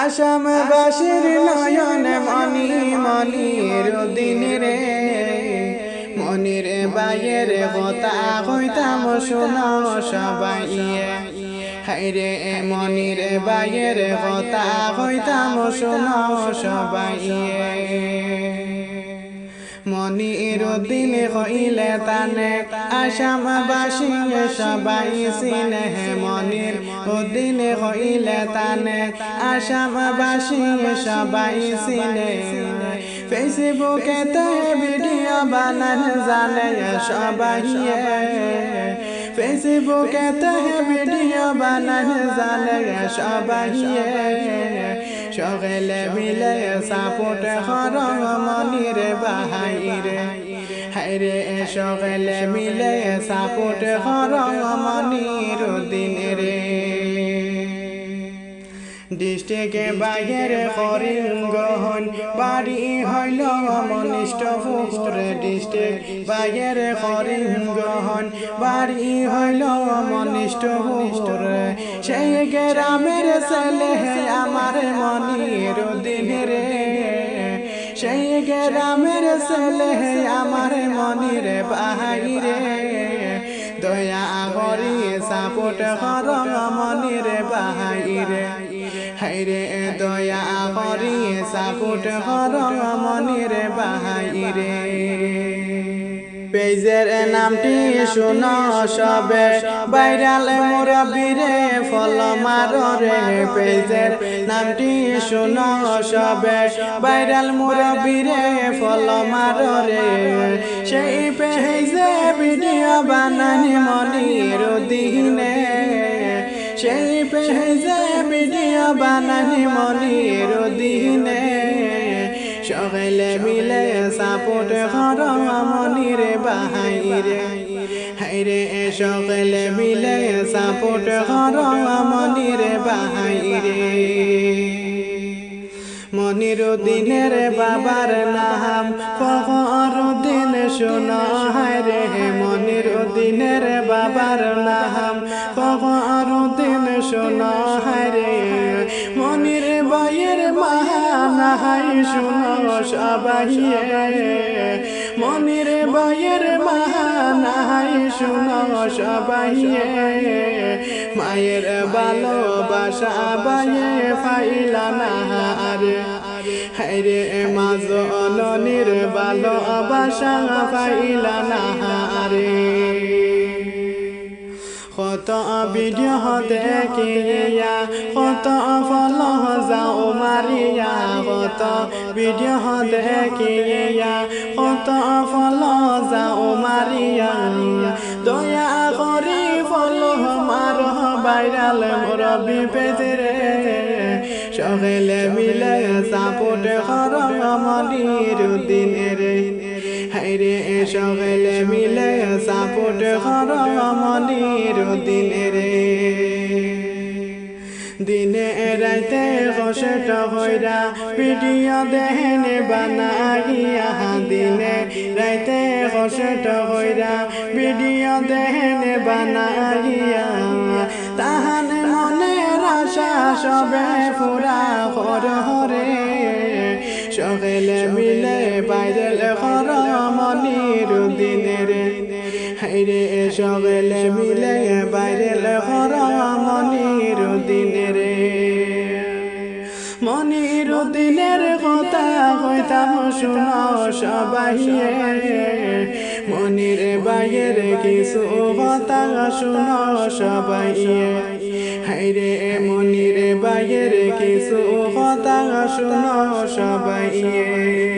আসামবাসীর নয়ন মনি মনির দিন রে মনির বাইয়ের কথা হইতাম শোনা সবাই। হাইরে মনির বাইয়ের কথা হইতাম শোনা সবাই। মনির দিন হইলে তানে আসামবাসী সবাই সিনে মনির দিন হইলে তানে আসামবাসী সবাই সিনে ফেসবুকে তে ভিডিও বানান জানে সবাই ফেসবুকে তে ভিডিও বানান জানে সবাই সকলে মিলে সাপোর্ট হর মনির বাহাইরে হাইরে সকলে মিলে সাপোর্ট হর মনির দিনের ডিস্ট্রিক্টে বাইরের করিমগঞ্জ বাড়ি হইল মনিষ্ঠ ফুরে ডিস্ট্রিক্ট বাইরের করিমগঞ্জ বাড়ি হইল মনিষ্ঠ ফুরে সেই গ্রামের ছেলে আমার মনির দিন রে সেই গ্রামের ছেলে আমার মনির বাহিরে দয়া করি সাপোর্ট কর মনির বাহিরে হাইরে দয়া করি সাপোর্ট কর মনির বাহিরে। পেজের নামটি শুনো সবে। বাইরাল মুরব্বীরে ফল মারে পেজের নামটি শুনো সবে। বাইরাল মুরব্বীরে ফল মারে সেই পেজে ভিডিও বানানি মনির দিনে সেই পেজে ভিডিও বানানি মনির দিনে সকলে মিলে সাপোর্ট কর মনির বাহাইরে হাইরে সকলে মিলে সাপোর্ট কর মনির বাহাইরে মনির দিনের বাবার নাম ফখর দিন শোনা রে মনির দিনের বাবার নাম ফখর দিন শোনা রে মনির বয়ের মাহানাহাই শুনো, সবাই মনির বয়ের মাহানাহাই শুনো, সবাই মায়ের ভালোবাসা বাইয়ে ফাইলা না, আরে হাইরে মাঝ অননির ভালোবাসা ফাইলা না, আরে। কত ভিডিও দেখিয়া কত ফল যাও মারিয়া কত ভিডিও দেখিয়া কত ফল যাও মারিয়া দয়া করি ফল মার বাইরাল মোর বিপেজরে সকলে মিলে সাপোর্ট কর মনির দিনের হাইরে সকলে মিলে সাপোর্ট কর মনির দিনের দিনে রাইতে কষ্ট হইরা ভিডিও দেহনে বানাইয়া দিনে রাইতে কষ্ট হইরা ভিডিও দেহনে বানাইয়া তাহান মনের আশা সবে ফুরা হর হরে। সকলে মিলে বাইরেল হর মনির দিনের হাইরে সকলে মিলে বাইরেল হর মনির দিনের মনির দিনের কথা কইতাম শুনো সবাই মনির বাইয়ের কিছু কথা শুনো সবাই হাইরে মনির বাইয়ের কিছু কথা শুনো সবাই